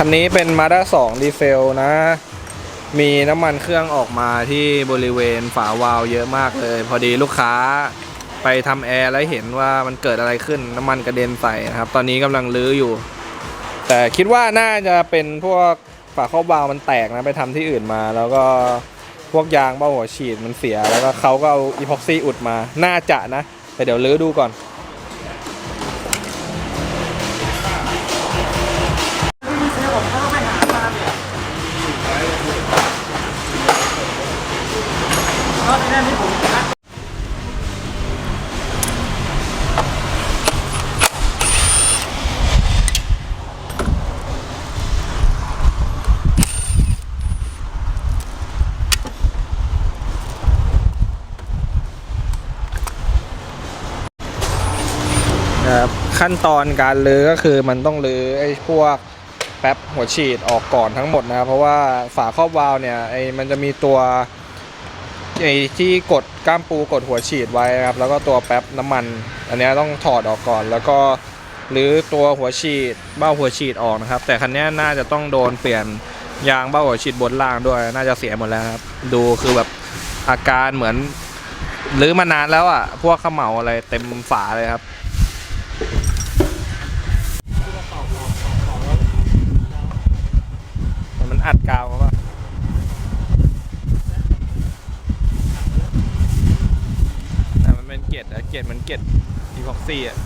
คันนี้เป็นมาด้า2ดีเซลนะ มีน้ำมันเครื่องออกมาที่บริเวณฝาวาล์วเยอะมากเลย พอดีลูกค้าไปทำแอร์แล้วเห็นว่ามันเกิดอะไรขึ้นน้ำมันกระเด็นใส่นะครับ ตอนนี้กำลังลื้ออยู่ แต่คิดว่าน่าจะเป็นพวกฝาครอบวาล์วมันแตกนะไปทำที่อื่นมา แล้วก็พวกยางเบ้าหัวฉีดมันเสีย แล้วก็เขาก็เอาอีพ็อกซี่อุดมา น่าจะนะแต่เดี๋ยวลื้อดูก่อน นะครับขั้นตอนการรื้อก็คือมันต้องรื้อไอ้พวกแป๊บหัวฉีดออกก่อนทั้งหมดนะครับเพราะว่าฝาครอบวาล์วเนี่ยไอ้มันจะมีตัว ไอ้ที่กดก้ามปูกดหัวฉีดไว้ครับแล้วก็ตัวแป๊บน้ำมัน อันนี้ต้องถอดออกก่อน แล้วก็หรือตัวหัวฉีดเบ้าหัวฉีดออกนะครับ แต่คันนี้น่าจะต้องโดนเปลี่ยนยางเบ้าหัวฉีดบนล่างด้วยน่าจะเสียหมดแล้วครับดูคือแบบอาการเหมือนหรือมานานแล้วอะ พวกเขมเหลาอะไรเต็มฝาเลยครับมันอัดกาวเขาป่ะแต่ มันเป็นเกล็ดอะเกล็ดมันเกล็ดอีพ็อกซี่อะ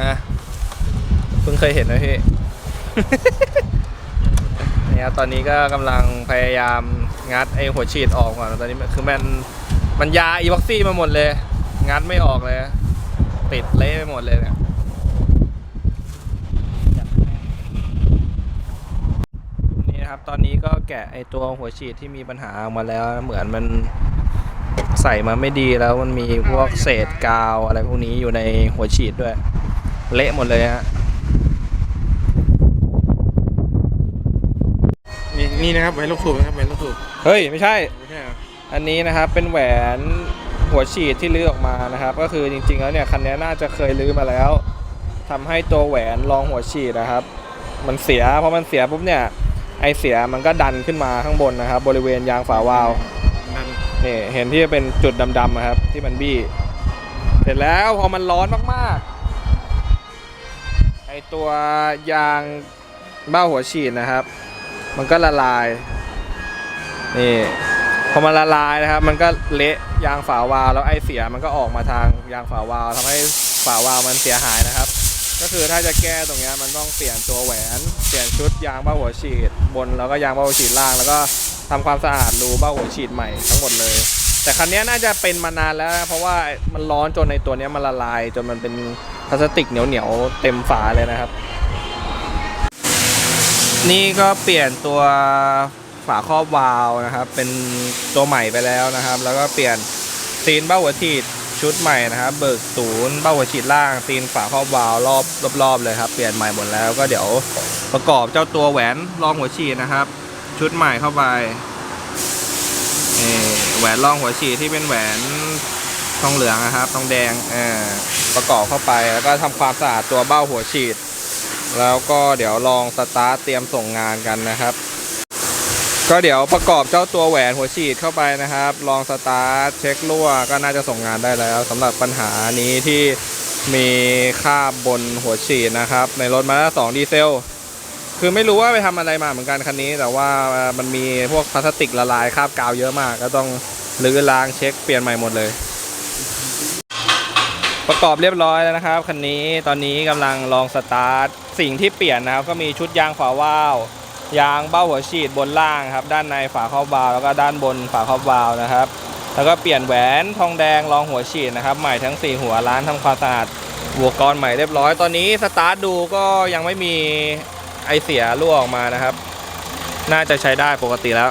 อะเพิ่งเคยเห็นนะพี่ เนี่ยครับตอนนี้ก็กำลังพยายามงัดไอ้หัวฉีดออกก่อนตอนนี้คือมันมันยาอีบ็อกซี่มาหมดเลย งัดไม่ออกเลย ติดเละไปหมดเลยเนี่ยนี่นะครับ ตอนนี้ก็แกะไอ้ตัวหัวฉีดที่มีปัญหาออกมาแล้ว เหมือนมันใส่มาไม่ดีแล้วมันมีพวกเศษกาวอะไรพวกนี้อยู่ในหัวฉีดด้วย เละหมดเลยฮะนี่นี่นะครับแหวนลูกสูบนะครับแหวนลูกสูบเฮ้ยไม่ใช่ ไม่ใช่เหรออันนี้นะครับเป็นแหวนหัวฉีดที่ลื้อออกมานะครับ ก็คือจริงๆแล้วเนี่ยคันนี้น่าจะเคยลื้อมาแล้วทำให้ตัวแหวนรองหัวฉีดนะครับ มันเสียพอมันเสียปุ๊บเนี่ย ไอเสียมันก็ดันขึ้นมาข้างบนนะครับ บริเวณยางฝาวาล์วนั่นนี่เห็นที่เป็นจุดดำๆนะครับ ที่มันบี้ เสร็จแล้วพอมันร้อนมากๆไอตัวยางเบ้าหัวฉีดนะครับ มันก็ละลายนี่พอมันละลายนะครับ มันก็เละยางฝาวาล์วแล้วไอเสียมันก็ออกมาทางยางฝาวาล์วทำให้ฝาวาล์วมันเสียหายนะครับ ก็คือถ้าจะแก้ตรงนี้มันต้องเปลี่ยนตัวแหวน เปลี่ยนชุดยางเบ้าหัวฉีด บนแล้วก็ยางเบ้าหัวฉีดล่าง แล้วก็ทำความสะอาดรูเบ้าหัวฉีดใหม่ทั้งหมดเลย แต่คันนี้น่าจะเป็นมานานแล้วนะเพราะว่ามันร้อนจนในตัวนี้มันละลาย จนมันเป็นพลาสติกเหนียวๆเต็มฝาเลยนะครับ นี่ก็เปลี่ยนตัวฝาครอบวาล์วนะครับ เป็นตัวใหม่ไปแล้วนะครับ แล้วก็เปลี่ยนซีนเบ้าหัวฉีด ชุดใหม่นะครับ เบิกศูนย์เบ้าหัวฉีดล่างซีนฝาครอบวาล์วรอบรอบๆเลยครับเปลี่ยนใหม่หมดแล้วก็เดี๋ยวประกอบเจ้าตัวแหวนรองหัวฉีดนะครับ ชุดใหม่เข้าไปแหวนรองหัวฉีดที่เป็นแหวนทองเหลืองนะครับทองแดงอประกอบเข้าไปแล้วก็ทำความสะอาดตัวเบ้าหัวฉีด แล้วก็เดี๋ยวลองสตาร์ทเตรียมส่งงานกันนะครับ ก็เดี๋ยวประกอบเจ้าตัวแหวนหัวฉีดเข้าไปนะครับ ลองสตาร์ทเช็ครั่วก็น่าจะส่งงานได้แล้วสำหรับปัญหานี้ที่มีคาบบนหัวฉีดนะครับ ในรถมาสองดีเซล คือไม่รู้ว่าไปทำอะไรมาเหมือนกันคันนี้ แต่ว่ามันมีพวกพลาสติกละลายคราบกาวเยอะมาก ก็ต้องรื้อล้างเช็คเปลี่ยนใหม่หมดเลย ประกอบเรียบร้อยแล้วนะครับคันนี้ตอนนี้กำลังลองสตาร์ทสิ่งที่เปลี่ยนนะครับ ก็มีชุดยางฝาวาว ยางเบ้าหัวฉีดบนล่างครับ ด้านในฝาครอบวาล์วแล้วก็ด้านบนฝาครอบวาล์วนะครับ แล้วก็เปลี่ยนแหวนทองแดงรองหัวฉีดนะครับ ใหม่ทั้ง 4 หัวร้านทำความสะอาดอุปกรณ์ใหม่เรียบร้อย ตอนนี้สตาร์ทดูก็ยังไม่มีไอเสียรั่วออกมานะครับ น่าจะใช้ได้ปกติแล้ว